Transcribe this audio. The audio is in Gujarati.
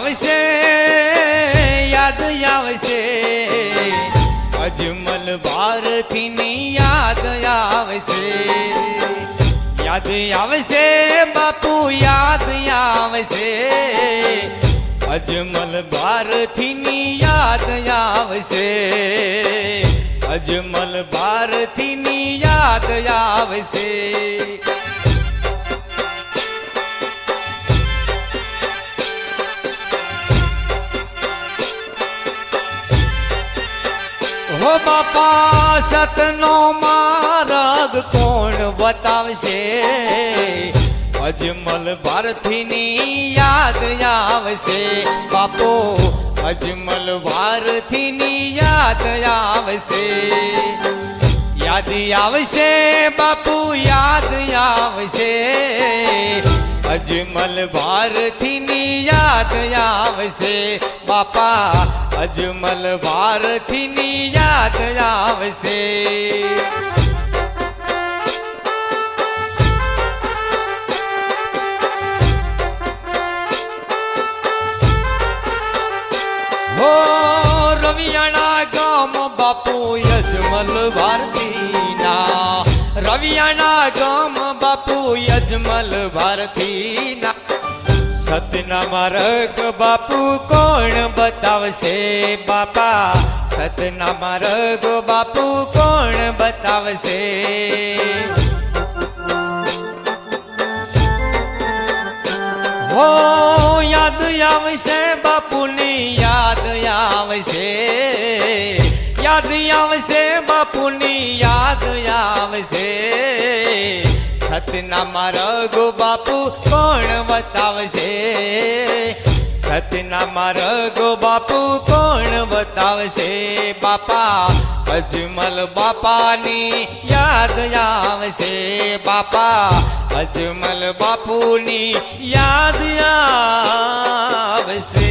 આવશે, યાદ આવશે. અજમલ ભારતીની યાદ આવશે. યાદ આવશે, બાપુ, યાદ આવશે. અજમલ ભારતીની યાદ આવશે. અજમલ ભારતીની યાદ આવશે. હો બાપા સતનો માર્ગ કોણ બતાવશે? અજમલ ભારતીની યાદ આવશે. બાપો, અજમલ ભારતીની યાદ આવશે. યાદ આવશે બાપુ અજમલ ભારતીની યાદ આવશે બાપા અજમલ ભારતીની યાદ આવશે ગામ બાપુ યજમલ ભારતીના. સતના માર્ગ બાપુ કોણ બતાવશે બાપા? સતના માર્ગ બાપુ કોણ બતાવશે? હો, યાદ આવશે બાપુની, યાદ આવશે. યાદ આવશે બાપુની, યાદ આવશે. સતના માર્ગો બાપુ કોણ બતાવશે સતના માર્ગો બાપુ કોણ બતાવશે બાપા, અજમલ બાપાની યાદ આવશે. બાપા, અજમલ બાપુની યાદ આવશે.